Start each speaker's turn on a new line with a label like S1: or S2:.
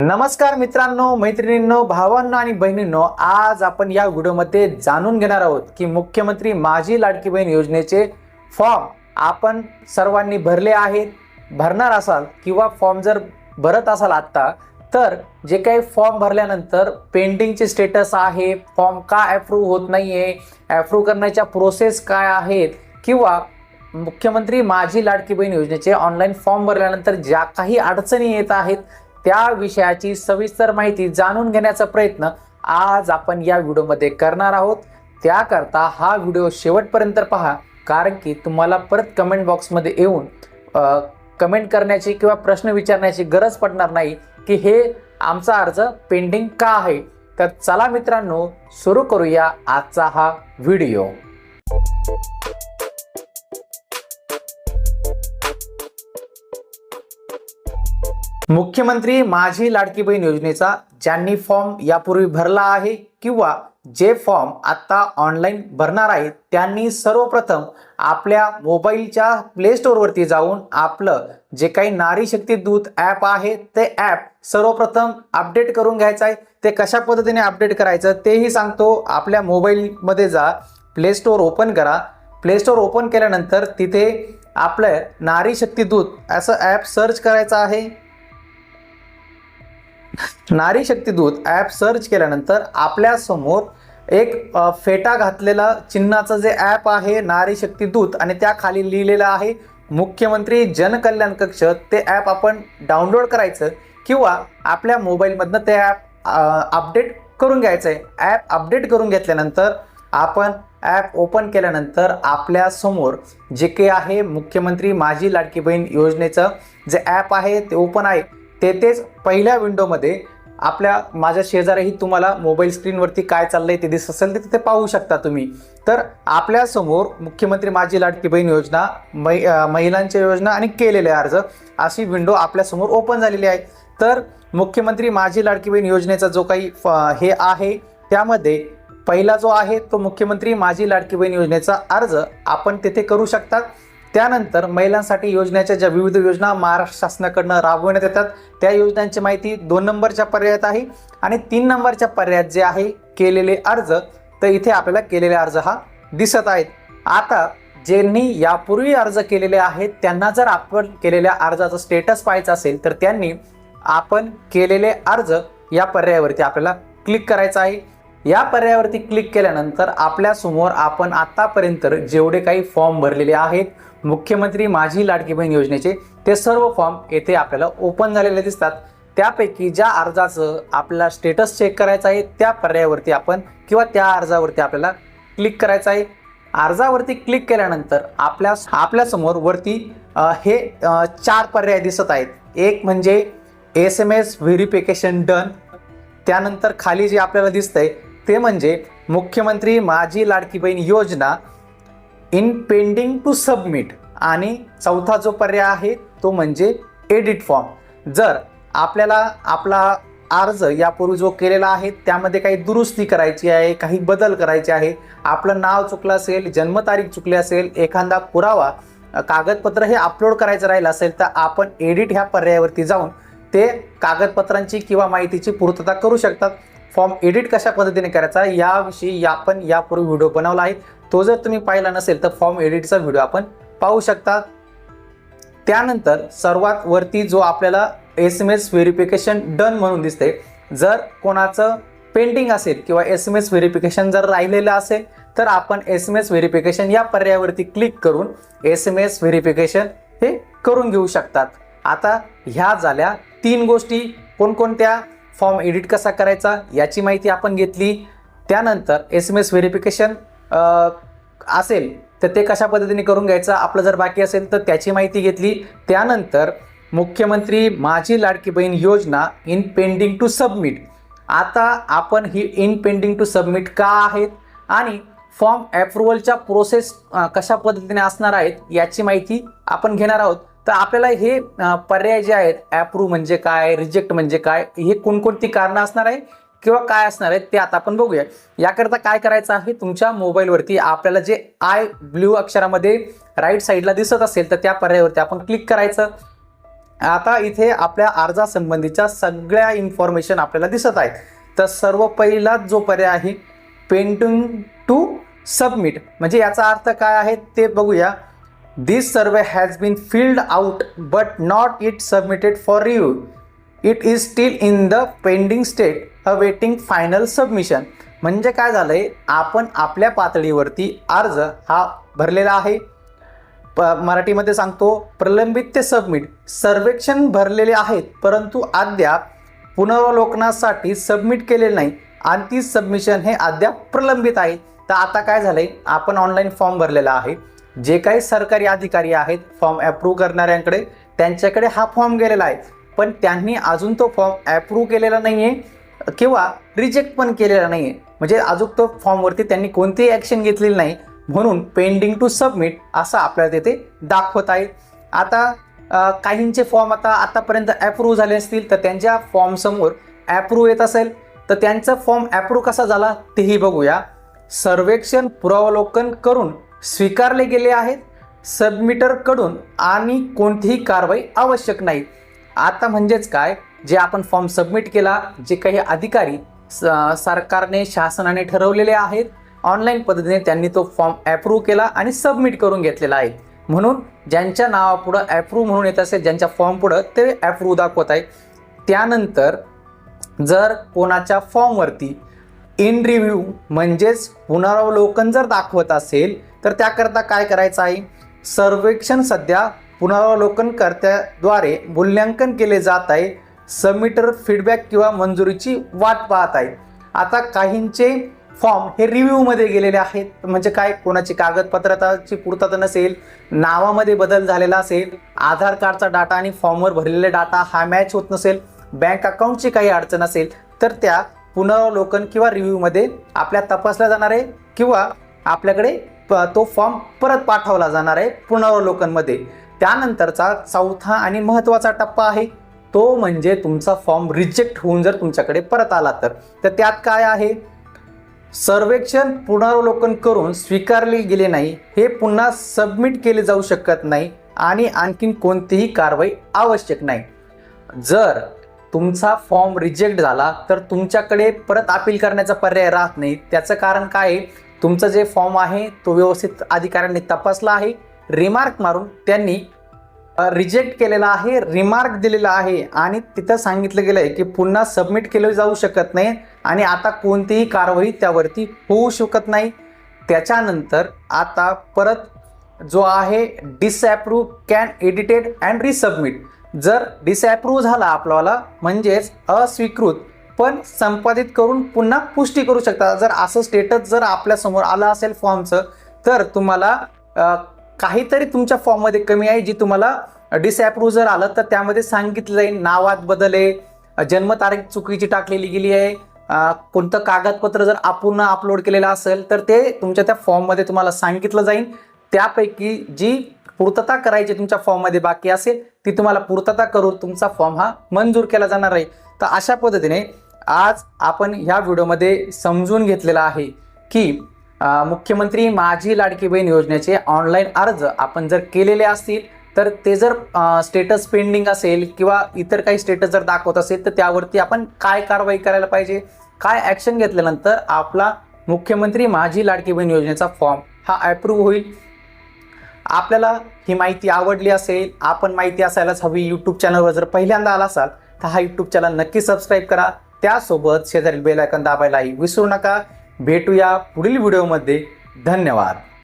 S1: नमस्कार मित्रांनो मैत्रिणींनो भावांनो आणि बहिणींनो आज आपण या व्हिडिओमध्ये जाणून घेणार आहोत की मुख्यमंत्री माझी लाडकी बहीण योजनेचे फॉर्म आपण सर्वांनी भरले आहेत भरणार असाल किंवा फॉर्म जर भरत असाल आत्ता तर जे काही फॉर्म भरल्यानंतर पेंडिंगचे स्टेटस आहे फॉर्म का अप्रूव्ह होत नाही आहे अप्रूव्ह करण्याच्या प्रोसेस काय आहेत किंवा मुख्यमंत्री माझी लाडकी बहीण योजनेचे ऑनलाईन फॉर्म भरल्यानंतर ज्या काही अडचणी येत आहेत त्या विषयाची सविस्तर माहिती जाणून घेण्याचा प्रयत्न आज आपण या व्हिडिओमध्ये करणार आहोत. त्याकरता हा व्हिडिओ शेवटपर्यंत पहा कारण की तुम्हाला परत कमेंट बॉक्समध्ये येऊन कमेंट करण्याची किंवा प्रश्न विचारण्याची गरज पडणार नाही की हे आमचा अर्ज पेंडिंग का आहे. तर चला मित्रांनो सुरू करूया आजचा हा व्हिडिओ. मुख्यमंत्री माझी लाडकी बहीण योजनेचा ज्यांनी फॉर्म यापूर्वी भरला आहे किंवा जे फॉर्म आत्ता ऑनलाईन भरणार आहेत त्यांनी सर्वप्रथम आपल्या मोबाईलच्या प्ले स्टोअरवरती जाऊन आपलं जे काही नारी शक्ती दूत ॲप आहे ते ॲप सर्वप्रथम अपडेट करून घ्यायचं आहे. ते कशा पद्धतीने अपडेट करायचं तेही सांगतो. आपल्या मोबाईलमध्ये जा प्ले स्टोअर ओपन करा. प्ले स्टोअर ओपन केल्यानंतर तिथे आपलं नारी शक्ती दूत असं ॲप सर्च करायचं आहे. नारी शक्तीदूत ॲप सर्च केल्यानंतर आपल्यासमोर एक फेटा घातलेला चिन्हाचं जे ॲप आहे नारी शक्तीदूत आणि त्या खाली लिहिलेलं आहे मुख्यमंत्री जनकल्याण कक्ष. ते ॲप आपण डाउनलोड करायचं किंवा आपल्या मोबाईलमधनं ते ॲप अपडेट करून घ्यायचं आहे ॲप अपडेट करून घेतल्यानंतर आपण ॲप ओपन केल्यानंतर आपल्यासमोर जे काही आहे मुख्यमंत्री माझी लाडकी बहीण योजनेचं जे ॲप आहे ते ओपन आहे. तेथेच पहिल्या विंडोमध्ये आपल्या माझ्या शेजारीही तुम्हाला मोबाईल स्क्रीनवरती काय चाललं आहे ते दिसत असेल ते तिथे पाहू शकता तुम्ही. तर आपल्यासमोर मुख्यमंत्री माझी लाडकी बहीण योजना मै महिलांच्या योजना आणि केलेले अर्ज अशी विंडो आपल्यासमोर ओपन झालेली आहे. तर मुख्यमंत्री माझी लाडकी बहीण योजनेचा जो काही फ- हे आहे त्यामध्ये पहिला जो आहे तो मुख्यमंत्री माझी लाडकी बहीण योजनेचा अर्ज आपण तिथे करू शकतात त्यानंतर महिलांसाठी योजनेच्या ज्या विविध योजना महाराष्ट्र शासनाकडनं राबवण्यात येतात त्या योजनांची माहिती दोन नंबरच्या पर्यायात आहे आणि तीन नंबरच्या पर्यायात जे आहे केलेले अर्ज तर इथे आपल्याला केलेले अर्ज हा दिसत आहेत. आता ज्यांनी यापूर्वी अर्ज केलेले आहेत त्यांना जर आपण केलेल्या अर्जाचं स्टेटस पाहायचं असेल तर त्यांनी आपण केलेले अर्ज या पर्यायावरती आपल्याला क्लिक करायचं आहे. या पर्यायावरती क्लिक केल्यानंतर आपल्यासमोर आपण आतापर्यंत जेवढे काही फॉर्म भरलेले आहेत मुख्यमंत्री माझी लाडकी बहीण योजनेचे ते सर्व फॉर्म येथे आपल्याला ओपन झालेले दिसतात. त्यापैकी ज्या अर्जाचं आपल्याला स्टेटस चेक करायचं आहे त्या पर्यायावरती आपण किंवा त्या अर्जावरती आपल्याला क्लिक करायचं आहे. अर्जावरती क्लिक केल्यानंतर आपल्या आपल्यासमोर वरती हे चार पर्याय दिसत आहेत. एक म्हणजे S M S verification done त्यानंतर खाली जे आपल्याला दिसतंय ते म्हणजे मुख्यमंत्री माझी लाडकी बहीण योजना इन पेंडिंग टू सबमिट आणि चौथा जो पर्याय आहे तो म्हणजे एडिट फॉर्म जर आपल्याला आपला अर्ज यापूर्वी जो केलेला आहे त्यामध्ये काही दुरुस्ती करायची आहे काही बदल करायचे आहे आपलं नाव चुकलं असेल जन्मतारीख चुकली असेल एखादा पुरावा कागदपत्र हे अपलोड करायचं राहिलं असेल तर आपण एडिट ह्या पर्यायावरती जाऊन ते कागदपत्रांची किंवा माहितीची पूर्तता करू शकतात. फॉर्म एडिट कशा पद्धतीने करायचा याविषयी या- आपण यापूर्वी व्हिडिओ बनवला आहे. तो जर तुम्ही पाहिला नसेल तर फॉर्म एडिटचा व्हिडिओ आपण पाहू शकता. त्यानंतर सर्वात वरती जो आपल्याला S M S verification done म्हणून दिसते जर कोणाचं पेंडिंग असेल किंवा एस एम एस व्हेरिफिकेशन जर राहिलेलं असेल तर आपण एस एम एस व्हेरिफिकेशन या पर्यायावरती क्लिक करून एस एम एस व्हेरिफिकेशन हे करून घेऊ शकतात. आता ह्या झाल्या तीन गोष्टी. कोणकोणत्या? फॉर्म एडिट कसा करायचा याची माहिती आपण घेतली. त्यानंतर एस एम एस व्हेरिफिकेशन असेल तर ते कशा पद्धतीने करून घ्यायचं? आपलं जर बाकी असेल तर त्याची माहिती घेतली. त्यानंतर मुख्यमंत्री माझी लाडकी बहीण योजना इन पेंडिंग टू सबमिट आता आपण ही इन पेंडिंग टू सबमिट का आहेत? आणि फॉर्म अप्रुव्हलच्या प्रोसेस कशा पद्धतीने असणार आहेत याची माहिती आपण घेणार आहोत. तर आपल्याला हे पर्याय जे आहेत अप्रूव्ह म्हणजे काय रिजेक्ट म्हणजे काय हे कोणकोणती कारणं असणार आहे किंवा काय असणार आहेत ते आता आपण बघूया. याकरता काय करायचं आहे? तुमच्या मोबाईलवरती आपल्याला जे आय ब्ल्यू अक्षरामध्ये राईट साईडला दिसत असेल तर त्या पर्यायावरती आपण क्लिक करायचं. आता इथे आपल्या अर्जासंबंधीच्या सगळ्या इन्फॉर्मेशन आपल्याला दिसत आहेत. तर सर्व पहिलाच जो पर्याय आहे पेंटिंग टू सबमिट म्हणजे याचा अर्थ काय आहे ते बघूया. This survey has been filled out but not it submitted for review it is still in the pending state awaiting final submission म्हणजे काय झालं आहे आपण आपल्या पातळीवरती अर्ज हा भरलेला आहे. प मराठीमध्ये सांगतो प्रलंबित ते सबमिट सर्वेक्षण भरलेले आहेत परंतु अद्याप पुनरावलोकनासाठी सबमिट केलेले नाही. आणि ती सबमिशन हे अद्याप प्रलंबित आहे. तर आता काय झालं आहे आपण ऑनलाईन फॉर्म भरलेला आहे. जे काही सरकारी अधिकारी आहेत फॉर्म अप्रूव्ह करणाऱ्यांकडे त्यांच्याकडे हा फॉर्म गेलेला आहे. पण त्यांनी अजून तो फॉर्म अप्रूव्ह केलेला नाही आहे किंवा रिजेक्ट पण केलेला नाही आहे म्हणजे अजून तो फॉर्मवरती त्यांनी कोणतीही ॲक्शन घेतलेली नाही. म्हणून पेंडिंग टू सबमिट असं आपल्याला तिथे दाखवत आहे आता काहींचे फॉर्म आता आतापर्यंत अप्रूव्ह झाले असतील तर त्यांच्या फॉर्मसमोर अप्रूव्ह येत असेल तर त्यांचा फॉर्म अप्रूव्ह कसा झाला तेही बघूया. सर्वेक्षण पुरावलोकन करून स्वीकारले गेले आहेत. सबमिटरकडून आणि कोणतीही कारवाई आवश्यक नाही. आता म्हणजेच काय? जे आपण फॉर्म सबमिट केला जे काही अधिकारी स- सरकारने शासनाने ठरवलेले आहेत ऑनलाईन पद्धतीने त्यांनी तो फॉर्म अप्रूव्ह केला आणि सबमिट करून घेतलेला आहे. म्हणून ज्यांच्या नावापुढं अप्रूव्ह म्हणून येत असेल ज्यांच्या फॉर्म पुढं ते अप्रूव्ह दाखवत आहे त्यानंतर जर कोणाच्या फॉर्मवरती इन रिव्ह्यू म्हणजेच पुनरावलोकन जर दाखवत असेल तर त्याकरता काय करायचं आहे? सर्वेक्षण सध्या पुनरावलोकनकर्त्याद्वारे मूल्यांकन केले जात आहे. सबमिटर फीडबॅक किंवा मंजुरीची वाट पाहत आहे. आता काहींचे फॉर्म हे रिव्ह्यूमध्ये गेलेले आहेत. म्हणजे काय? कोणाची कागदपत्राची पूर्तता नसेल नावामध्ये बदल झालेला असेल आधार कार्डचा डाटा आणि फॉर्मवर भरलेला डाटा हा मॅच होत नसेल बँक अकाउंटची काही अडचण असेल तर त्या पुनरावलोकन किंवा रिव्ह्यूमध्ये आपल्या तपासल्या जाणार आहे किंवा आपल्याकडे प- तो फॉर्म परत पाठवला जाणार आहे पुनरावलोकनमध्ये. त्यानंतरचा चौथा आणि महत्त्वाचा टप्पा आहे. तो म्हणजे तुमचा फॉर्म रिजेक्ट होऊन जर तुमच्याकडे परत आला तर. तर त्यात काय आहे? सर्वेक्षण पुनरावलोकन करून स्वीकारले गेले नाही. हे पुन्हा सबमिट केले जाऊ शकत नाही आणि आणखीन कोणतीही कारवाई आवश्यक नाही. जर तुमचा फॉर्म रिजेक्ट झाला तर तुमच्याकडे परत अपील करण्याचा पर्याय राहत नाही. त्याचं कारण काय आहे? तुमचं जे फॉर्म आहे तो व्यवस्थित अधिकाऱ्यांनी तपासला आहे. रिमार्क मारून त्यांनी रिजेक्ट केलेला आहे रिमार्क दिलेला आहे. आणि तिथं सांगितलं गेलं आहे की पुन्हा सबमिट केलं जाऊ शकत नाही आणि आता कोणतीही कारवाई त्यावरती होऊ शकत नाही. त्याच्यानंतर आता परत जो आहे disapprove can edited and resubmit जर डिसॲप्रूव्ह झाला आपल्याला म्हणजेच अस्वीकृत पण संपादित करून पुन्हा पुष्टी करू शकता. जर असं स्टेटस जर आपल्यासमोर आलं असेल फॉर्मचं तर तुम्हाला काहीतरी तुमच्या फॉर्ममध्ये कमी आहे जी तुम्हाला डिसॲप्रूव्ह जर आलं तर त्यामध्ये सांगितलं जाईल नावात बदल आहे जन्मतारीख चुकीची टाकलेली गेली आहे कोणतं कागदपत्र जर अपूर्ण अपलोड केलेलं असेल तर ते तुमच्या त्या फॉर्ममध्ये तुम्हाला सांगितलं जाईल. त्यापैकी जी पूर्तता करायची तुमच्या फॉर्ममध्ये बाकी असेल ती तुम्हाला पूर्तता करून तुमचा फॉर्म हा मंजूर केला जाणार आहे. तर अशा पद्धतीने आज आपण ह्या व्हिडिओमध्ये समजून घेतलेलं आहे की मुख्यमंत्री माझी लाडकी बहीण योजनेचे ऑनलाईन अर्ज आपण जर केलेले असतील तर ते जर स्टेटस पेंडिंग असेल किंवा इतर काही स्टेटस जर दाखवत असेल तर त्यावरती आपण काय कारवाई करायला पाहिजे? काय ॲक्शन घेतल्यानंतर आपला मुख्यमंत्री माझी लाडकी बहीण योजनेचा फॉर्म हा अप्रूव्ह होईल. आपल्याला ही माहिती आवडली असेल आपण माहिती असायलाच हवी. यूट्यूब चॅनलवर जर पहिल्यांदा आला असाल तर हा यूट्यूब चॅनल नक्की सबस्क्राईब करा. त्यासोबत शेजारील बेल दाबायलाही विसरू नका. भेटूया पुढील व्हिडिओमध्ये धन्यवाद.